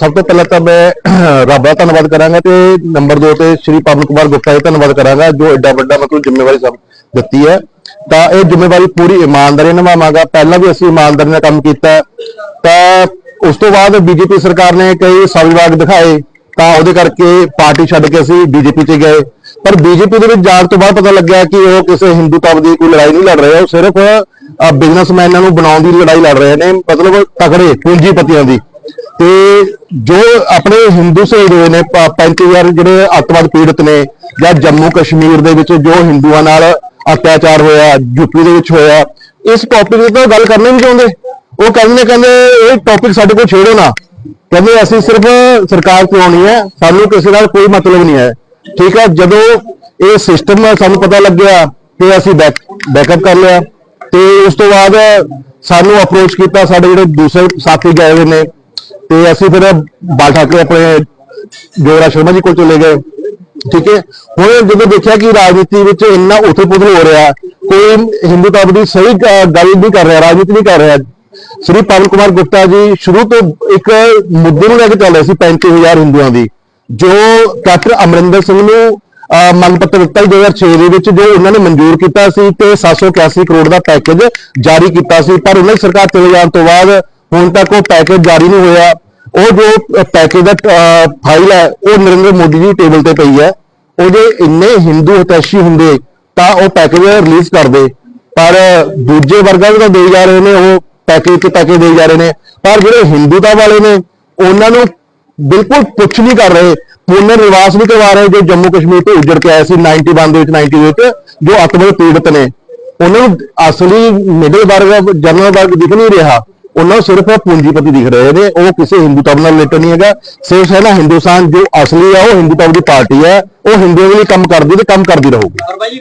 ਸਭ ਤੋਂ ਪਹਿਲਾਂ ਤਾਂ ਮੈਂ ਰੱਬ ਦਾ ਧੰਨਵਾਦ ਕਰਾਂਗਾ ਤੇ ਨੰਬਰ 2 ਤੇ ਸ਼੍ਰੀ ਪਵਨ ਕੁਮਾਰ ਗੁਪਤਾ ਦਾ ਧੰਨਵਾਦ ਕਰਾਂਗਾ, ਜੋ ਐਡਾ ਵੱਡਾ ਮਤਲਬ ਜ਼ਿੰਮੇਵਾਰੀ ਸਭ ਦਿੱਤੀ ਹੈ। ਤਾਂ ਇਹ ਜ਼ਿੰਮੇਵਾਰੀ ਪੂਰੀ ਇਮਾਨਦਾਰੀ ਨਿਭਾਵਾਂਗਾ ਪਹਿਲਾਂ ਵੀ ਅਸੀਂ ਇਮਾਨਦਾਰੀ ਨਾਲ ਕੰਮ ਕੀਤਾ। ਤਾਂ ਉਸ ਤੋਂ ਬਾਅਦ ਬੀਜੇਪੀ ਸਰਕਾਰ ਨੇ ਕਈ ਸਵਿਵਾਗ ਦਿਖਾਏ। ਤਾਂ ਉਹਦੇ ਕਰਕੇ ਪਾਰਟੀ ਛੱਡ ਕੇ ਅਸੀਂ ਬੀਜੇਪੀ 'ਚ ਗਏ। ਪਰ ਬੀਜੇਪੀ ਦੇ ਵਿੱਚ ਜਾਣ ਤੋਂ ਬਾਅਦ ਪਤਾ ਲੱਗਿਆ ਕਿ ਉਹ ਕਿਸੇ ਹਿੰਦੂ ਤਬ ਦੀ ਕੋਈ ਲੜਾਈ ਨਹੀਂ ਲੜ ਰਹੇ। ਉਹ ਸਿਰਫ ਬਿਜ਼ਨਸਮੈਨਾਂ ਨੂੰ ਬਣਾਉਣ ਦੀ ਲੜਾਈ ਲੜ ਰਹੇ ਨੇ। ਮਤਲਬ ਤਕੜੇ ਪੂੰਜੀਪਤੀਆਂ ਦੀ। ਤੇ ਜੋ ਆਪਣੇ ਹਿੰਦੂ ਸ਼ਹੀਦ ਹੋਏ ਨੇ 35000 ਜਿਹੜੇ ਅੱਤਵਾਦ ਪੀੜਤ ਨੇ, ਜਾਂ ਜੰਮੂ ਕਸ਼ਮੀਰ ਦੇ ਵਿੱਚ ਜੋ ਹਿੰਦੂਆਂ ਨਾਲ ਅਤਿਆਚਾਰ ਹੋਇਆ ਯੂਪੀ ਦੇ ਵਿੱਚ ਹੋਇਆ, ਇਸ ਟੌਪਿਕ ਤੇ ਤਾਂ ਗੱਲ ਕਰਨੀ ਨਹੀਂ ਚਾਹੁੰਦੇ। ਉਹ ਕਹਿੰਦੇ ਨੇ, ਕਹਿੰਦੇ ਇਹ ਟੌਪਿਕ ਸਾਡੇ ਕੋਲ ਛੇੜੋ ਨਾ। ਕਹਿੰਦੇ ਅਸੀਂ ਸਿਰਫ ਸਰਕਾਰ ਚਲਾਉਣੀ ਹੈ, ਸਾਨੂੰ ਕਿਸੇ ਨਾਲ ਕੋਈ ਮਤਲਬ ਨਹੀਂ ਹੈ। ਠੀਕ ਹੈ, ਜਦੋਂ ਇਹ ਸਿਸਟਮ ਸਾਨੂੰ ਪਤਾ ਲੱਗਿਆ ਤੇ ਅਸੀਂ ਬੈਕਅਪ ਕਰ ਲਿਆ, ਤੇ ਉਸ ਤੋਂ ਬਾਅਦ ਸਾਨੂੰ ਅਪਰੋਚ ਕੀਤਾ ਸਾਡੇ ਜਿਹੜੇ ਦੂਸਰੇ ਸਾਥੀ ਗਏ ਹੋਏ ਨੇ। ਤੇ ਅਸੀਂ ਫਿਰ ਬਾਲ ਠਾਕਰੇ ਆਪਣੇ ਜੋਰਾ ਸ਼ਰਮਾ ਜੀ ਕੋਲ ਚਲੇ ਗਏ। ਠੀਕ ਹੈ? ਹੁਣ ਜਦੋਂ ਦੇਖਿਆ ਕਿ ਰਾਜਨੀਤੀ ਵਿੱਚ ਇੰਨਾ ਉਥਲ-ਪੁਥਲ ਹੋ ਰਿਹਾ ਕੋਈ ਹਿੰਦੂ ਧਰਮ ਦੀ ਸਹੀ ਗੱਲ ਨਹੀਂ ਕਰ ਰਿਹਾ ਰਾਜਨੀਤੀ ਨਹੀਂ ਕਰ ਰਿਹਾ। ਸ੍ਰੀ ਪਵਨ ਕੁਮਾਰ ਗੁਪਤਾ ਜੀ ਸ਼ੁਰੂ ਤੋਂ ਇੱਕ ਮੁੱਦੇ ਨੂੰ ਲੈ ਕੇ ਚੱਲ ਰਹੇ ਸੀ 35000 ਹਿੰਦੂਆਂ ਦੀ ਜੋ ਕੈਪਟਨ ਅਮਰਿੰਦਰ ਸਿੰਘ ਨੂੰ ਅਹ, ਮੰਗ ਪੱਤਰ ਦਿੱਤਾ ਸੀ 2006 ਦੇ ਵਿੱਚ ਜੋ ਉਹਨਾਂ ਨੇ ਮਨਜ਼ੂਰ ਕੀਤਾ ਸੀ ਤੇ 781 ਕਰੋੜ ਦਾ ਪੈਕੇਜ ਜਾਰੀ ਕੀਤਾ ਸੀ ਪਰ ਉਹਨਾਂ ਦੀ ਸਰਕਾਰ ਚਲੇ ਜਾਣ ਤੋਂ ਬਾਅਦ ਹੁਣ ਤੱਕ ਉਹ ਪੈਕੇਜ ਜਾਰੀ ਨਹੀਂ ਹੋਇਆ। ਉਹ ਜੋ ਪੈਕੇਜ ਦਾ ਫਾਈਲ ਹੈ, ਉਹ ਨਰਿੰਦਰ ਮੋਦੀ ਜੀ ਟੇਬਲ ਤੇ ਪਈ ਹੈ। ਉਹਦੇ ਇੰਨੇ ਹਿੰਦੂ ਹਤੈਸ਼ੀ ਹੁੰਦੇ, ਤਾਂ ਉਹ ਪੈਕੇਜ ਰਿਲੀਜ਼ ਕਰਦੇ ਪਰ ਦੂਜੇ ਵਰਗਾਂ ਨੂੰ ਤਾਂ ਦੇ ਜਾ ਰਹੇ ਨੇ, ਉਹ ਪੈਕੇਜ ਤੇ ਪੈਕੇਜ ਦੇ ਜਾ ਰਹੇ ਨੇ। ਪਰ ਜਿਹੜੇ ਹਿੰਦੂਤਾ ਵਾਲੇ ਨੇ, ਉਹਨਾਂ ਨੂੰ ਬਿਲਕੁਲ ਪੁੱਛ ਨਹੀਂ ਕਰ ਰਹੇ। ਪੁਨਰ ਨਿਵਾਸ ਵੀ ਕਰਵਾ ਰਹੇ ਜੋ ਜੰਮੂ ਕਸ਼ਮੀਰ ਤੋਂ ਉੱਜੜ ਕੇ ਆਏ ਸੀ 91 ਦੇ ਵਿੱਚ 90 ਵਿੱਚ, ਜੋ ਅੱਤਵਾਦ ਪੀੜਤ ਨੇ। ਉਹਨਾਂ ਨੂੰ ਅਸਲੀ ਮਿਡਲ ਵਰਗ ਜਨਰਲ ਵਰਗ ਦਿਖ ਨਹੀਂ ਰਿਹਾ। ਉਹਨਾਂ ਸਿਰਫ ਪੂੰਜੀਪਤੀ ਦਿਖ ਰਹੇ ਨੇ ਉਹ ਕਿਸੇ ਹਿੰਦੂ ਧਰਮ ਨਾਲ ਰਿਲੇਟਡ ਨਹੀਂ ਹੈਗਾ। ਸਿਰਫ ਹੈ ਨਾ ਹਿੰਦੁਸਤਾਨ ਜੋ ਅਸਲੀ ਆ ਉਹ ਹਿੰਦੂ ਧਰਮ ਦੀ ਪਾਰਟੀ ਹੈ ਉਹ ਹਿੰਦੂਆਂ ਲਈ ਕੰਮ ਕਰਦੀ ਤੇ ਕੰਮ ਕਰਦੀ ਰਹੂਗੀ। ਪਰ ਭਾਈ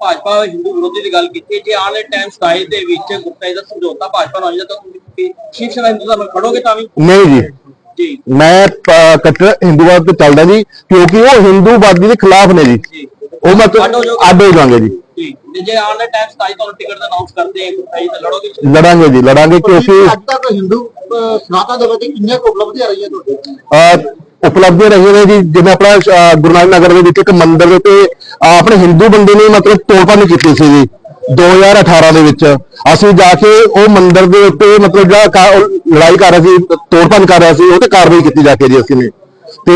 ਭਾਜਪਾ ਹਿੰਦੂ ਵਿਰੋਧੀ ਦੀ ਗੱਲ ਕੀਤੀ ਜੇ ਵਾਲੇ ਟਾਈਮ 27 ਦੇ ਵਿੱਚ ਗੁਪਤਾ ਜੀ ਦਾ ਸਮਝੌਤਾ ਭਾਜਪਾ ਨਾਲ ਜਾਂਦਾ ਤਾਂ ਸ਼ਿਵ ਸੈਨਾ ਹਿੰਦੂ ਧਰਮ ਖੜੋਗੇ ਤਾਂ ਵੀ? ਨਹੀਂ ਜੀ। ਮੈਂ ਕੱਟੜ ਹਿੰਦੂਵਾਦ ਤੇ ਚੱਲਦਾ ਜੀ ਕਿਉਂਕਿ ਉਹ ਹਿੰਦੂਵਾਦੀ ਦੇ ਖਿਲਾਫ ਨੇ ਜੀ। ਉਹ ਮਤਲਬ ਅੱਡ ਹੋ ਜਾਵਾਂਗੇ ਜੀ। ਤੇ ਜੇ ਆਉਣ ਵਾਲੇ ਟਾਈਮ 27 ਤੁਹਾਨੂੰ ਟਿਕਟ ਅਨਾਉਂਸ ਕਰਦੇ ਆ ਗੁਪਤਾ ਜੀ ਤਾਂ ਲੜੋਗੇ ਲੜਾਂਗੇ ਜੀ ਲੜਾਂਗੇ ਕਿਉਂਕਿ ਅੱਜ ਤੱਕ ਹਿੰਦੂ ਸਨਾਤਨ ਦੇ ਵਿੱਚ ਕਿੰਨੀਆਂ ਕੁ ਉਪਲਬਧੀਆਂ ਰਹੀਆਂ ਤੁਹਾਡੀਆਂ ਅਹ ਉਪਲਬਧੀਆਂ ਰਹੀਆਂ ਨੇ ਜੀ ਜਿਵੇਂ ਆਪਣਾ ਅਹ, ਗੁਰੂ ਨਾਨਕ ਨਗਰ ਦੇ ਵਿੱਚ ਇੱਕ ਮੰਦਿਰ ਦੇ ਉੱਤੇ ਅਹ, ਆਪਣੇ ਹਿੰਦੂ ਬੰਦੇ ਨੇ ਮਤਲਬ ਤੋੜਪੰਨ ਕੀਤੀ ਸੀ ਜੀ 2018 ਦੇ ਵਿੱਚ। ਅਸੀਂ ਜਾ ਕੇ ਉਹ ਮੰਦਿਰ ਦੇ ਉੱਤੇ ਮਤਲਬ ਜਿਹੜਾ ਕਾ- ਉਹ ਲੜਾਈ ਕਰ ਰਿਹਾ ਸੀ ਤੋੜਪੰਨ ਕਰ ਰਿਹਾ ਸੀ ਉਹ ਤੇ ਕਾਰਵਾਈ ਕੀਤੀ ਜਾ ਕੇ ਜੀ ਅਸੀਂ ਨੇ। ਤੇ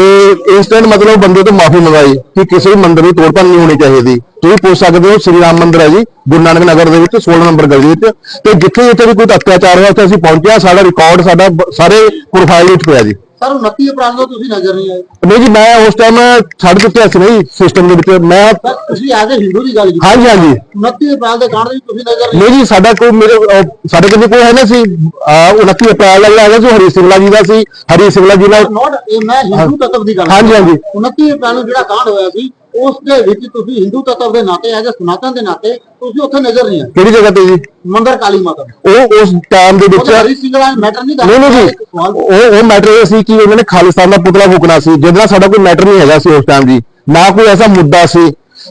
ਇਸ ਟਾਈਮ ਮਤਲਬ ਬੰਦੇ ਤੋਂ ਮਾਫੀ ਮੰਗਾਈ ਕਿ ਕਿਸੇ ਵੀ ਮੰਦਿਰ ਦੀ ਤੋੜਪੰਨ ਨਹੀਂ ਹੋਣੀ ਚਾਹੀਦੀ। ਤੁਸੀਂ ਪੁੱਛ ਸਕਦੇ ਹੋ, ਸ੍ਰੀ ਰਾਮ ਮੰਦਿਰ ਹੈ ਜੀ, ਗੁਰੂ ਨਾਨਕ ਨਗਰ ਦੇ ਵਿੱਚ 16 ਨੰਬਰ ਗਲੀ ਵਿੱਚ। ਤੇ ਜਿੱਥੇ ਜਿੱਥੇ ਵੀ ਕੋਈ ਅਤਿਆਚਾਰ ਹੋਇਆ, ਉੱਥੇ ਅਸੀਂ ਪਹੁੰਚਿਆ ਸਾਡਾ ਰਿਕਾਰਡ ਸਾਡਾ ਸਾਰੇ ਪ੍ਰੋਫਾਈਲ ਵਿੱਚ ਪਿਆ ਜੀ। ਸਰ 29 ਅਪ੍ਰੈਲ ਨੂੰ ਤੁਸੀਂ ਨਜ਼ਰ ਨਹੀਂ ਆਏ। ਨਹੀਂ ਜੀ ਮੈਂ ਉਸ ਟਾਈਮ ਛੱਡ ਚੁੱਕਿਆ ਸੀ ਨਹੀਂ ਸਿਸਟਮ ਦੇ ਵਿੱਚ। ਮੈਂ ਸਰ ਤੁਸੀਂ ਐਜ਼ ਅ ਹਿੰਦੂ ਦੀ ਗੱਲ ਕੀਤੀ। ਹਾਂਜੀ ਹਾਂਜੀ। 29 ਅਪ੍ਰੈਲ ਦੇ ਵਿੱਚ ਤੁਸੀਂ ਨਜ਼ਰ ਨਹੀਂ ਜੀ ਸਾਡਾ ਕੋਈ ਮੇਰੇ ਅਹ, ਸਾਡੇ ਕੋਲ ਕੋਈ ਹੈ ਨਾ ਸੀ? ਅਹ, 29 ਅਪ੍ਰੈਲ ਵਾਲਾ ਹੈਗਾ ਸੀ ਹਰੀ ਸਿੰਗਲਾ ਜੀ ਦਾ ਸੀ। ਹਰੀ ਸਿੰਗਲਾ ਜੀ ਨਾਲ ਨੋਟ ਇਹ ਮੈਂ ਹਿੰਦੂ ਤੱਤਵ ਦੀ ਗੱਲ ਹਾਂਜੀ। ਹਾਂਜੀ। 29 ਅਪ੍ਰੈਲ ਨੂੰ ਜਿਹੜਾ ਕਾਂਡ ਹੋਇਆ ਸੀ ਉਸ ਦੇ ਵਿੱਚ ਤੁਸੀਂ ਹਿੰਦੂ ਤੱਤਵ ਦੇ ਨਾਤੇ ਐਜ਼ ਸਨਾਤਨ ਦੇ ਨਾਤੇ ਤੁਸੀਂ ਉੱਥੇ ਨਜ਼ਰ ਨਹੀਂ ਆਏ। ਕਿਹੜੀ ਜਗ੍ਹਾ ਤੇ ਜੀ? ਮੰਦਰ ਕਾਲੀ ਮਾਤਾ ਉਹ ਉਸ ਟਾਈਮ ਦੇ ਵਿੱਚ ਹਰੀ ਸਿੰਘ ਦਾ ਮੈਟਰ ਨਹੀਂ ਨਹੀਂ ਨਹੀਂ ਜੀ। ਉਹ ਉਹ ਮੈਟਰ ਇਹ ਸੀ ਕਿ ਉਹਨਾਂ ਨੇ ਖਾਲਿਸਤਾਨ ਦਾ ਪੁਤਲਾ ਫੂਕਣਾ ਸੀ। ਜਿਹਦੇ ਨਾਲ ਸਾਡਾ ਕੋਈ ਮੈਟਰ ਨਹੀਂ ਹੈਗਾ ਸੀ ਉਸ ਟਾਈਮ ਜੀ। ਨਾ ਕੋਈ ਐਸਾ ਮੁੱਦਾ ਸੀ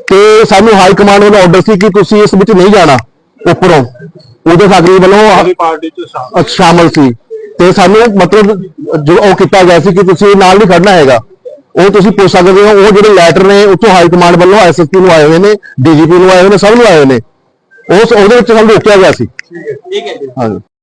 ਤੇ ਸਾਨੂੰ ਹਾਈ ਕਮਾਂਡ ਵੱਲੋਂ ਆਰਡਰ ਸੀ ਕਿ ਤੁਸੀਂ ਇਸ ਵਿੱਚ ਨਹੀਂ ਜਾਣਾ ਉੱਪਰੋਂ। ਉਹਦੇ ਸਾਗਰੀ ਵੱਲੋਂ ਪਾਰਟੀ ਚ ਸ਼ਾਮਲ ਸੀ। ਤੇ ਸਾਨੂੰ ਮਤਲਬ ਜੋ ਉਹ ਕੀਤਾ ਗਿਆ ਸੀ ਕਿ ਤੁਸੀਂ ਨਾਲ ਨਹੀਂ ਖੜਨਾ ਹੈਗਾ। ਉਹ ਤੁਸੀਂ ਪੁੱਛ ਸਕਦੇ ਹੋ ਉਹ ਜਿਹੜੇ ਲੈਟਰ ਨੇ ਉੱਥੋਂ ਹਾਈ ਕਮਾਂਡ ਵੱਲੋਂ ਐਸਐਸਪੀ ਨੂੰ ਆਏ ਹੋਏ ਨੇ ਡੀਜੀਪੀ ਨੂੰ ਆਏ ਹੋਏ ਨੇ ਸਭ ਨੂੰ ਆਏ ਹੋਏ ਨੇ। ਉਸ ਉਹਦੇ ਵਿੱਚ ਸਾਨੂੰ ਰੋਕਿਆ ਗਿਆ ਸੀ। ਠੀਕ ਹੈ ਜੀ। ਹਾਂਜੀ।